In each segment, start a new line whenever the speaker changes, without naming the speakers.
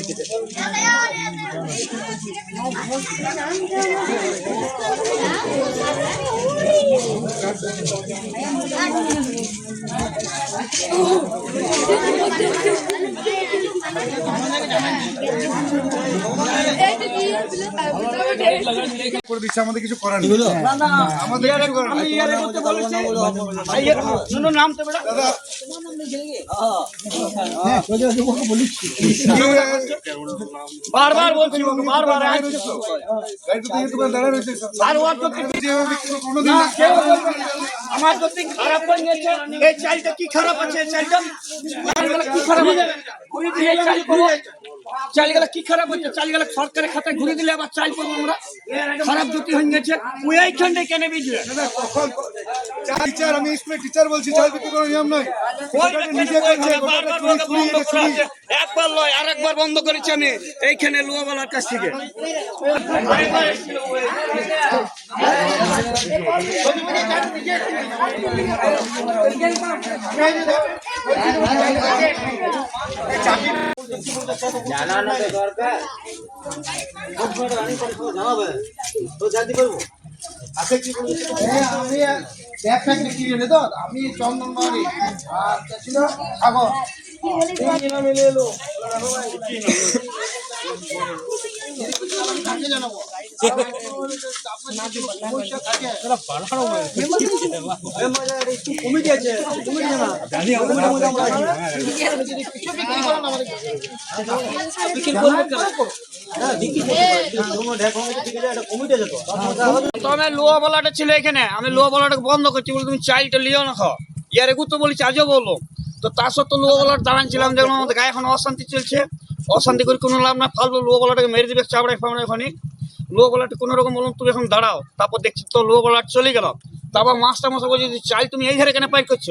Terima kasih. করে দিচ্ছে আমাদের কিছু করার নেই। আমাদের কিছু করার নেই। গাড়ি তো
না। আমার যদি খারাপ হয়ে গেছে এই চালটা কি খারাপ আছে চালটা? কি খারাপ আছে? চালগুলো চালগুলো কি খারাপ হচ্ছে? চালগুলো সরকারের খাতায় ঘুরে দিলে আবার চাল পাবো আমরা। খারাপ যদি হয়ে গেছে। ওই এইখানটাই কেন
কখন টিচার আমি স্কুলের টিচার বলছি চাল বিক্রি করার নিয়ম নয়।
একবার লয় আর একবার বন্ধ করেছি আমি। এইখানে লোয়াওয়ালার কাছ থেকে।
আমি ব্যবসা বিক্রি করে তো আমি চন্দন বাড়ি আর ছিল সাগর মিলে এলো জানাব? তো।
তো আমি লোয়া বলাটা ছিল এখানে। আমি লোয়া বলাটাকে বন্ধ করছি, বলে তুমি চাইলটা লিও না খাও। ইয়ার এগু তো বলেছি, আজও বলো। তো তার সত্ত্বেও লোয়া বলার দাঁড়ান ছিলাম, দেখলাম আমাদের গায়ে এখন অশান্তি চলছে। অশান্তি করে কোনো লাভ না ফালবো লোয়া বলাটাকে মেরে দিবে, চাবড়ায় ফাবড়ায় ওখানে লোয়া বলাটা কোনো রকম বললাম তুমি এখন দাঁড়াও তারপর দেখছি তো লোয়া বলাট চলে গেল। তারপর মাস্টার মশা বলছে যে চাল তুমি এই ধারে কেন পাই করছ?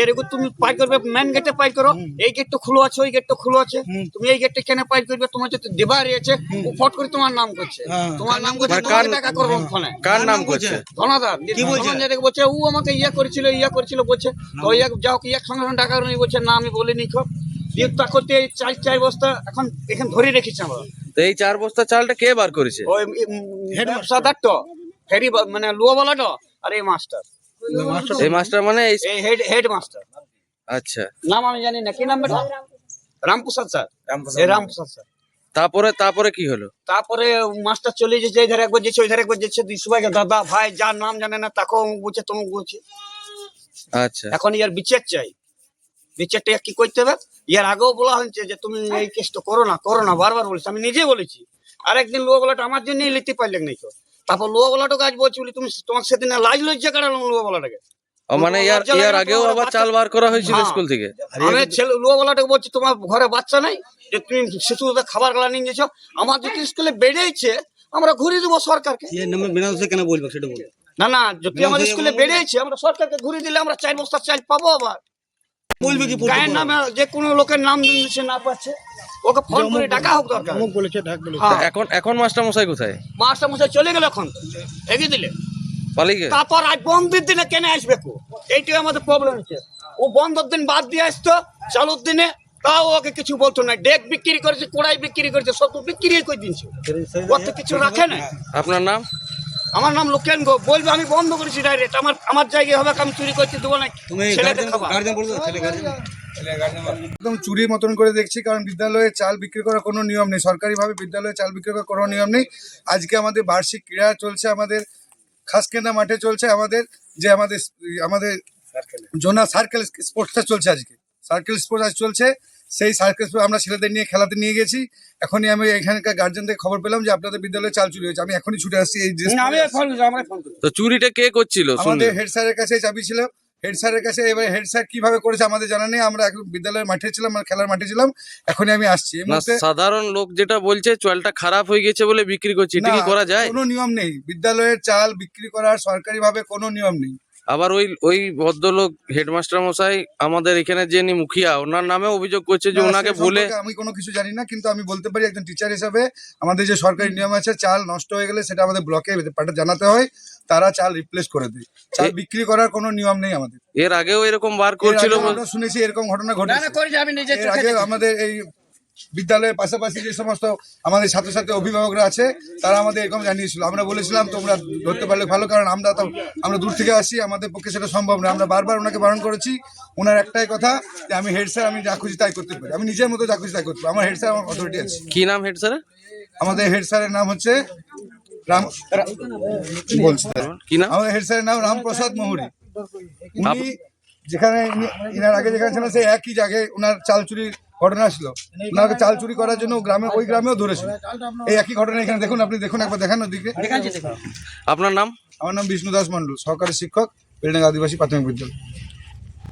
এর এগু তুমি পাই করবে মেন গেটে পাই করো। এই গেট তো খুলো আছে ওই গেট তো খুলো আছে। তুমি এই গেটটা কেন পাই করবে? তোমার যদি দেবার আছে ও ফট করে তোমার নাম করছে। তোমার নাম করছে তোমাকে টাকা করব ফোনে।
কার নাম করছে?
ধনাদার কি বলছে বলছে ও আমাকে ইয়া করেছিল ইয়া করেছিল বলছে তো ইয়া যাও কি এক সঙ্গে সঙ্গে টাকা নিয়ে বলছে না আমি বলিনি খো দিয়ে তা করতে এই চার চার বস্তা এখন এখানে ধরে রেখেছি আমরা।
তো এই চার বস্তা চালটা কে বার করেছে?
ওই ব্যবসাদার তো। ফেরি বা- মানে লুয়াওয়ালা তো আর এই মাস্টার।
এই মাস্টার মানে এই
হেড হেড মাস্টার।
আচ্ছা।
নাম আমি জানি না কি নাম বেটা? রামপ্রসাদ স্যার। এই রামপ্রসাদ স্যার।
তারপরে তারপরে কি হলো?
তারপরে মাস্টার চলে যেছে এই ধারে একবার যেছে ওই ধারে একবার যেছে দুই সবাইকে দাদা ভাই যার নাম জানে না তাকেও বলছে তমুক বলছে
আচ্ছা।
এখন ইয়ার বিচার চাই। বিচারটা কি করতে হবে? ইয়ার আগেও বলা হয়েছে যে তুমি এই কেসটা করো না করো না বারবার বলেছি। আমি নিজে বলেছি। আরেকদিন লোয়া বলাটা আমার জন্যই লিখতে পারলেন নাই তো। তারপর লোয়া বলাটাকে আজ বলছি বলি তুমি তোমাকে সেদিন লাজ লজ্জা কাটালাম লোয়া বলাটাকে
মানে ইয়ার ইয়ার আগেও আবার চাল বার করা হয়েছিল
হ্যাঁ।
স্কুল থেকে।
আমি ছেলে বলছি তোমার ঘরে বাচ্চা নাই? যে তুমি শিশুদের খাবার গলা নিয়ে গেছো? আমার যদি স্কুলে বেড়েছে আমরা ঘুরিয়ে দেবো সরকারকে।
কেন বলব সেটা বলব
না না যদি আমাদের স্কুলে বেড়েছে আমরা সরকারকে ঘুরিয়ে দিলে আমরা চার বস্তা চাল পাবো আবার।
বলবে কি
গায়ের নামে যে কোনো লোকের নাম সে না পাচ্ছে ওকে ফোন করে ডাকা হোক দরকার।
বলেছে ঢাক বলেছে।
হ্যাঁ।
এখন এখন মাস্টার মশাই কোথায়?
মাস্টার মশাই চলে গেল এখন এগিয়ে দিলে।
পালিয়ে
তারপর আজ বন্ধের দিনে কেন আসবে কো? এইটাই আমাদের প্রবলেম হচ্ছে। ও বন্ধের দিন বাদ দিয়ে আসতো চালুর দিনে তাও ওকে কিছু বলতো না। ডেক বিক্রি করেছে কোড়াই বিক্রি করেছে সব তো বিক্রি করে দিনছে ও তো কিছু রাখে না।
আপনার নাম?
আমার নাম লোকেন গো। বলবে আমি বন্ধ করেছি ডাইরেক্ট আমার আমার জায়গায় হবে আমি চুরি করছি দেবো না
একদম চুরির মতন করে দেখছি কারণ বিদ্যালয়ে চাল বিক্রি করার কোনো নিয়ম নেই। সরকারিভাবে বিদ্যালয়ে চাল বিক্রি করার কোনো নিয়ম নেই। আজকে আমাদের বার্ষিক ক্রীড়া চলছে আমাদের খাসকেন্দা মাঠে চলছে আমাদের যে আমাদের আমাদের জোনা সার্কেল স্পোর্টসটা চলছে আজকে। সার্কেল স্পোর্টস আজ চলছে। সেই স্পোর্টস আমরা ছেলেদের নিয়ে খেলাতে নিয়ে গেছি। এখনই আমি এখানকার গার্জেন থেকে খবর পেলাম যে আপনাদের বিদ্যালয়ে চাল চুরি হয়েছে। আমি এখনই ছুটে আসছি এই
তো চুরিটা কে করছিল?
আমাদের হেড স্যারের কাছে চাবি ছিল। হেড স্যারের কাছে এবার হেড স্যার কীভাবে করেছে আমাদের জানা নেই। আমরা এখন বিদ্যালয়ের মাঠে ছিলাম মানে খেলার মাঠে ছিলাম। এখনই আমি আসছি। এই
না
মুহূর্তে
সাধারণ লোক যেটা বলছে চালটা খারাপ হয়ে গেছে বলে বিক্রি করছে এটা কি
না,
করা যায়?
কোনো নিয়ম নেই। বিদ্যালয়ের চাল বিক্রি করার সরকারিভাবে কোনো নিয়ম নেই।
আবার ওই ওই ভদ্রলোক হেডমাস্টার মশাই আমাদের এখানে যিনি মুখিয়া ওনার নামে অভিযোগ করছে যে ওনাকে বলে
আমি কোনো কিছু জানি না কিন্তু আমি বলতে পারি একজন টিচার হিসাবে আমাদের যে সরকারি নিয়ম আছে চাল নষ্ট হয়ে গেলে সেটা আমাদের ব্লকে পাঠা জানাতে হয় তারা চাল রিপ্লেস করে দেয়। চাল বিক্রি করার কোনো নিয়ম নেই আমাদের।
এর আগেও এরকম বার করছিল বল-
শুনেছি এরকম ঘটনা ঘটেছে।
দেখেছি।
আমাদের এই বিদ্যালয়ের পাশাপাশি যে সমস্ত আমাদের ছাত্রছাত্রী অভিভাবকরা আছে তারা আমাদের এরকম জানিয়েছিল। আমরা বলেছিলাম তোমরা ধরতে পারলে ভালো কারণ আমরা তো আমরা দূর থেকে আসি আমাদের পক্ষে সেটা সম্ভব না। আমরা বারবার ওনাকে বারণ করেছি। ওনার একটাই কথা যে আমি হেড স্যার আমি যা খুশি তাই করতে পারি। আমি নিজের মতো যা খুশি তাই করতে পারি। আমার হেড স্যার আমার অথরিটি আছে।
কি নাম হেড স্যার
আমাদের হেড স্যারের নাম হচ্ছে রাম বলছি।
কি নাম?
আমাদের হেড স্যারের নাম রামপ্রসাদ মহুরি। উনি যেখানে ইনার আগে যেখানে ছিলেন সেই একই জায়গায় ওনার চাল চুরির ঘটনা ছিল ওনাকে চাল চুরি করার জন্য গ্রামে ওই গ্রামেও ধরেছিল। এই একই ঘটনা এখানে দেখুন আপনি দেখুন একবার দেখেন ওদিকে।
আপনার নাম?
আমার নাম বিষ্ণু দাস মন্ডল সহকারী শিক্ষক বেলডাঙ্গা আদিবাসী প্রাথমিক বিদ্যালয়।